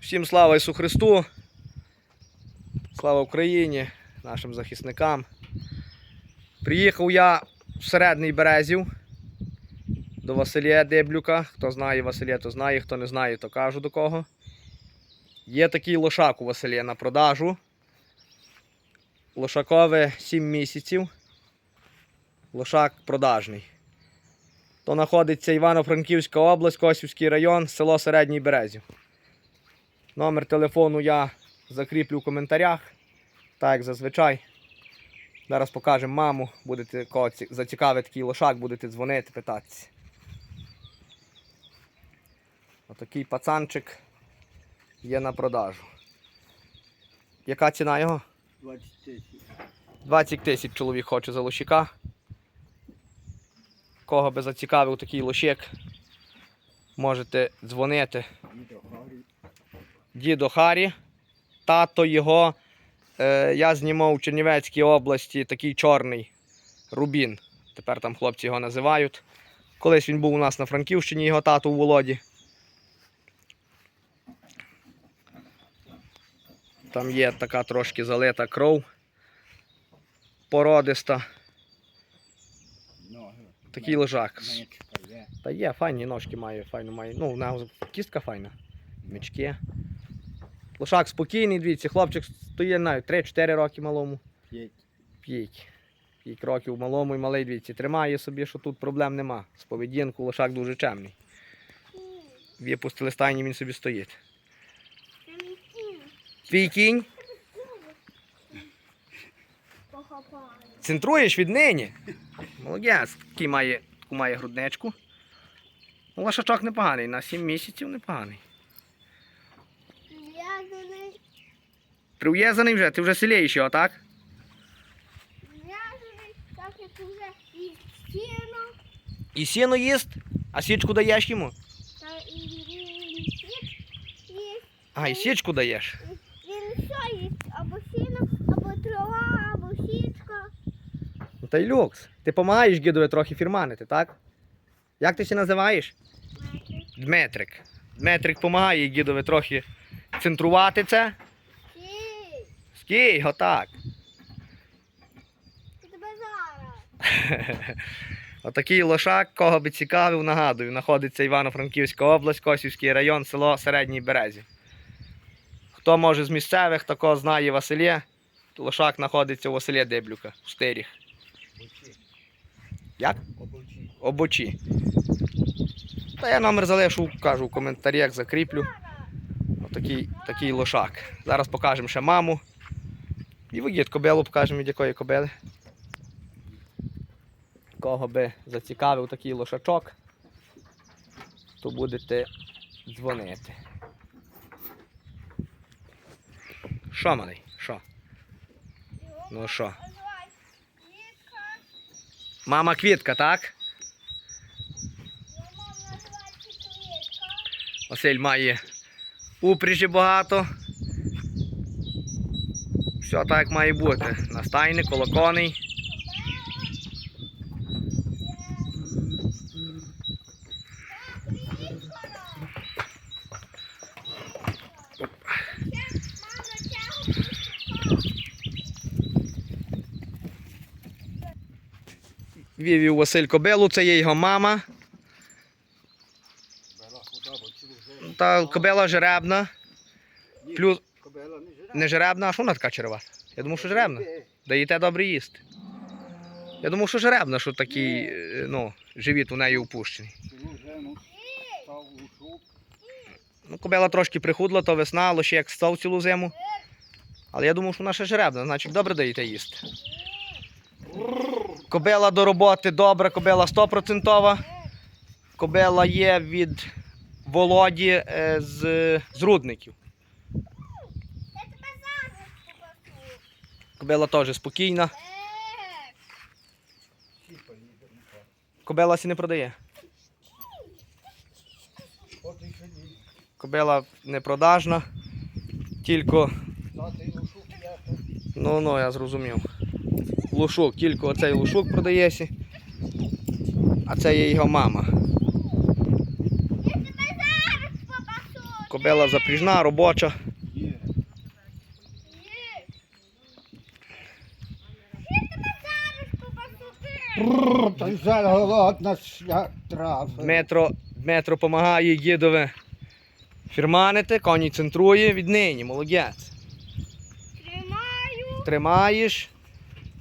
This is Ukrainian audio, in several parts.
Всім слава Ісу Христу! Слава Україні, нашим захисникам. Приїхав я в середній березів до Василія Деблюка. Хто знає Василія, то знає, хто не знає, то кажу до кого. Є такий лошак у Василія на продажу. Лошакове 7 місяців. Лошак продажний. То знаходиться Івано-Франківська область, Косівський район, село Середній Березів. Номер телефону я закріплю в коментарях. Так як зазвичай. Зараз покажемо маму, будете кого зацікавить такий лошак, будете дзвонити, питатися. Отакий пацанчик є на продажу. Яка ціна його? 20 тисяч. 20 тисяч чоловік хоче за лощика. Кого би зацікавив такий лощик, можете дзвонити. Дідо Харі. Тато його. Е, я знімав у Чернівецькій області такий чорний рубін. Тепер там хлопці його називають. Колись він був у нас на Франківщині, його тато у Володі. Там є така трошки залита кров. Породиста. Такий лежак. Та є, файні ножки має, файно має. Ну, кістка файна. Мічки. Лошак спокійний, дивіться, хлопчик стоїть навіть 3-4 роки малому. П'ять. 5. 5 років малому і малий дивіться. Тримає собі, що тут проблем нема. З поведінку лошак дуже чемний. Випустили стайні, він собі стоїть. Твій кінь? Центруєш віднині? Молодець, такий має, таку має грудничку. Ну, лошачок непоганий, на 7 місяців непоганий. Прив'язаний вже, ти вже сілієш його, так? зв'язаний, так як уже і стіно, І сіно їсть, а січку даєш йому. та і він сіт, і А, і січку даєш. він що їсть, або сіно, або трава, або сітка. Ну та й люкс. Ти допомагаєш дідові трохи фірманити, так? Як ти ще називаєш? Дмитрик. Дмитрик допомагає дідові трохи центрувати це. Скій, отак. Отакий лошак, кого би цікавив, нагадую, знаходиться Івано-Франківська область, Косівський район, село Середній Березі. Хто може з місцевих, такого знає Василє, лошак знаходиться у Василія Деблюка, в Стиріх. Як? Обочі. Обочі. Та я номер залишу, кажу в коментарях, закріплю. Отакий такий лошак. Зараз покажемо ще маму. І вигід кобилу покажемо, від якої кобили. Кого би зацікавив такий лошачок, то будете дзвонити. Що, малий? Що? Ну що? Мама квітка, так? Василь має упряжі багато. Все так як має бути. Настайник, колоконий. Вівів Василь Кобилу, це є його мама. Та кобила жеребна. Плюс не жеребна, а що вона така черевата? Я думав, що жеребна. Даєте добре їсти. Я думав, що жеребна, що такий, е, ну, живіт у неї шуб. Ну, кобила трошки прихудла, то весна, лише як став цілу зиму. Але я думав, що вона ще жеребна, значить добре даєте їсти. Кобила до роботи добра, кобила 100%. Кобила є від Володі е, з, з рудників. Я тебе зараз покажу. Кобила теж спокійна. Кобила сі не продає. Кобила не продажна. Тільки, ну ну я зрозумів. Лушук, тільки оцей лушук продається. А це є його мама. Кобила запріжна, робоча. Є. Є. Ще тебе зараз побасути. Жаль голодна шлях трафи. Дмитро, Дмитро допомагає дідове фірманити, коні центрує віднині, молодець. Тримаю. Тримаєш.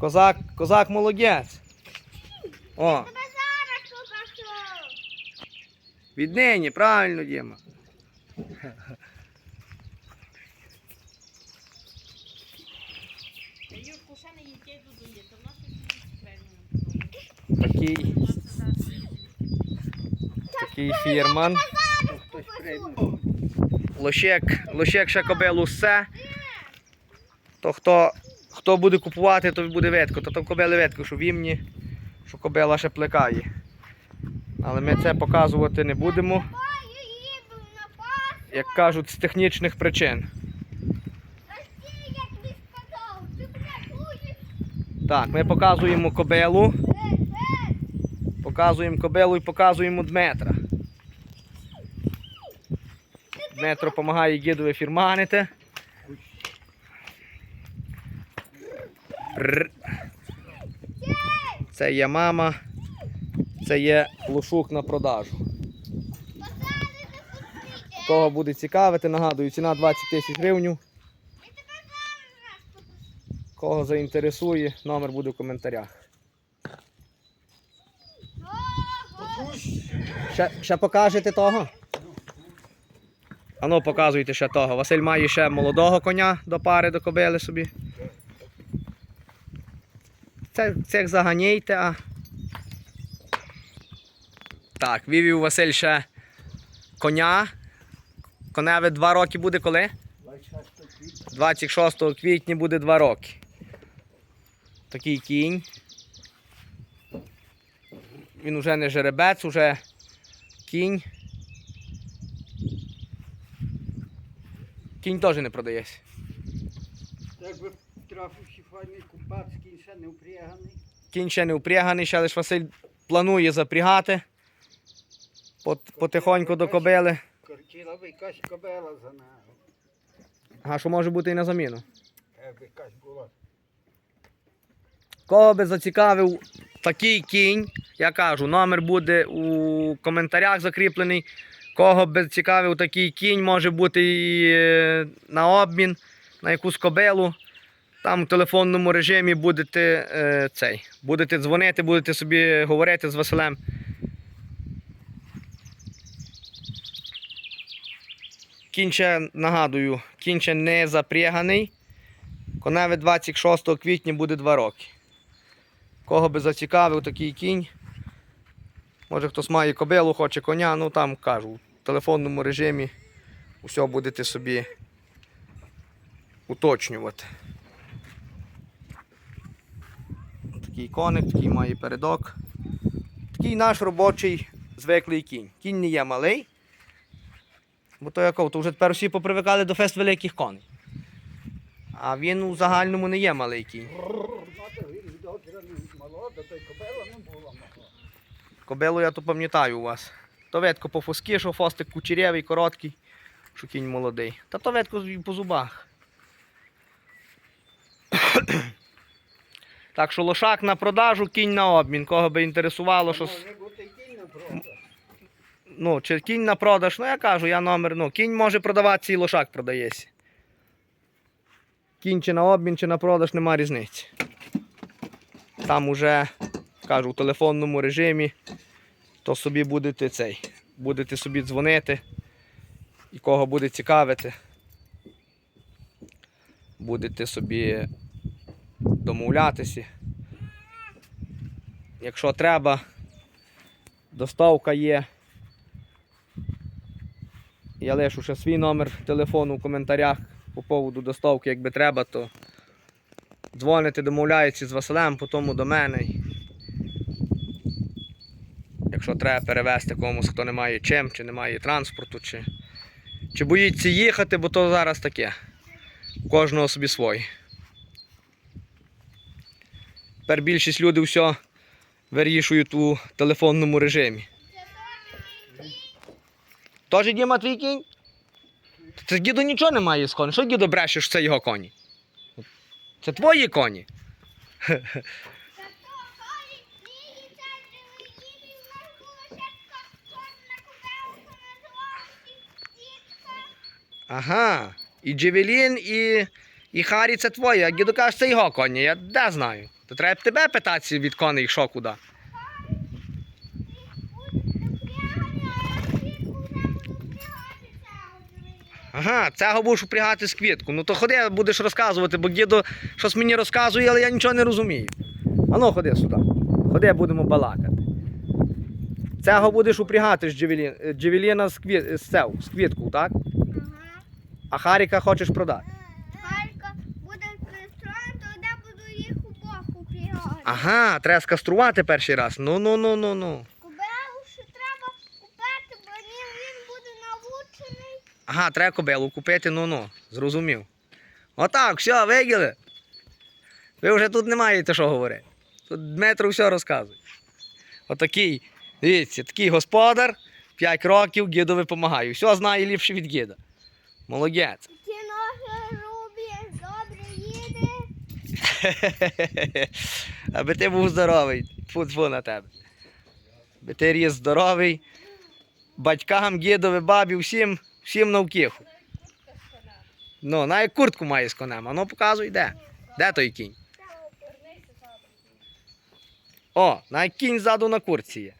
Козак, козак молодець. О, віднині, правильно, Діма. Юрку, ще не їдь, додає, то в нас щось правильно. Такий, такий фірман. Лощек, лощек ще кобилу все. То хто, хто буде купувати, то буде видко. То там кобили видко, що вімні, що кобила ще плекає. Але ми це показувати не будемо, як кажуть, з технічних причин. Так, ми показуємо кобилу, е. Показуємо кобилу і показуємо Дмитра. Дмитро допомагає дідові фірманити. Це є мама, це є лушук на продажу. Кого буде цікавити, нагадую, ціна 20 тисяч гривень. Кого заінтересує, номер буде в коментарях. Ще, ще покажете того? Ану, показуйте ще того. Василь має ще молодого коня до пари до кобили собі. Це, цих заганяйте, а. Так, вивів Василь ще коня. Коневе два роки буде коли? 26 квітня буде два роки. Такий кінь. Він уже не жеребець, уже кінь. Кінь теж не продається. Якби трафив ще файний кумпацький, ще не впряганий. Кінь ще не впряганий, ще лише Василь планує запрягати. Пот- Потихоньку до кобили. Кортіла би якась кобела за нього. А що може бути і на заміну. Якби якась була. Кого би зацікавив такий кінь, я кажу, номер буде у коментарях закріплений. Кого би цікавив такий кінь, може бути і е, на обмін, на якусь кобилу. Там в телефонному режимі будете е, цей, будете дзвонити, будете собі говорити з Василем. Кінь ще, нагадую, кінь ще не запряганий. Коневе 26 квітня буде 2 роки. Кого би зацікавив такий кінь. Може хтось має кобилу, хоче коня, ну там кажу, в телефонному режимі усе будете собі уточнювати. Такий коник, такий має передок. Такий наш робочий звиклий кінь. Кінь не є малий. Бо то яков, то вже тепер всі попривикали до фест великих коней. А він у загальному не є малий кінь. Мати він добре не молода, то й кобела не була мала. Кобилу я то пам'ятаю у вас. То ветко по фуски, що фостик кучерявий, короткий, що кінь молодий. Та то ветко і по зубах. так що лошак на продажу, кінь на обмін. Кого би інтересувало, що. Ну, чи кінь на продаж, ну я кажу, я номер, ну, кінь може продаватися і лошак продається. Кінь чи на обмін, чи на продаж, нема різниці. Там уже, кажу, у телефонному режимі, то собі будете цей, будете собі дзвонити, і кого буде цікавити. Будете собі домовлятися. Якщо треба, доставка є. Я лишу ще свій номер телефону в коментарях по поводу доставки, якби треба, то дзвоните, домовляєтеся з Василем, потім до мене. Якщо треба перевезти комусь, хто не має чим, чи не має транспорту, чи, чи боїться їхати, бо то зараз таке. У кожного собі своє. Тепер більшість людей все вирішують у телефонному режимі. Тоже Діма твій кінь? Це діду нічого немає з коні. Що діду брешеш, що це його коні? Це твої коні. Ага. І Джевелін, і, і Харі це твоє. А діду каже, це його коні. Я де знаю. То треба б тебе питатися від коней, що куди. Ага, цього будеш упрягати з квітку. Ну то ходи, будеш розказувати, бо діду щось мені розказує, але я нічого не розумію. Ану, ходи сюди. Ходи, будемо балакати. Цього будеш упрягати з Джевелін, Джевеліна з, квіт, з квітку, так? А Харіка хочеш продати. Харка буде пристроєн, то де буду їх обох упрягати. Ага, треба скаструвати перший раз. Ну, ну, ну, ну, ну. Кобелу ще треба купити, бо він, буде навучений. Ага, треба кобилу купити, ну ну, зрозумів. Отак, все, виділи. Ви вже тут не маєте що говорити. Тут Дмитро все розказує. Отакий, дивіться, такий господар, 5 років, дідові допомагаю. Все знає ліпше від діда. Молодець. Ті ноги рубі, добре їде. Аби ти був здоровий. Фу-фу на тебе. Аби ти ріс здоровий. Батькам, дідові, бабі, всім, всім навкіху. Ну, навіть куртку має з конем. А ну показуй, де. Де той кінь? О, навіть кінь ззаду на куртці є.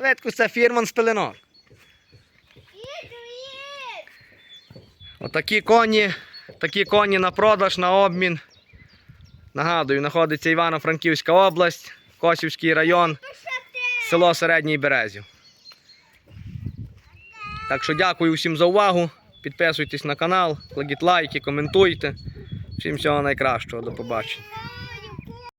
Видко, це фірман з пеленок. Отакі коні, такі коні на продаж, на обмін. Нагадую, знаходиться Івано-Франківська область, Косівський район, село Середній Березів. Так що дякую всім за увагу. Підписуйтесь на канал, кладіть лайки, коментуйте. Всім всього найкращого. До побачення.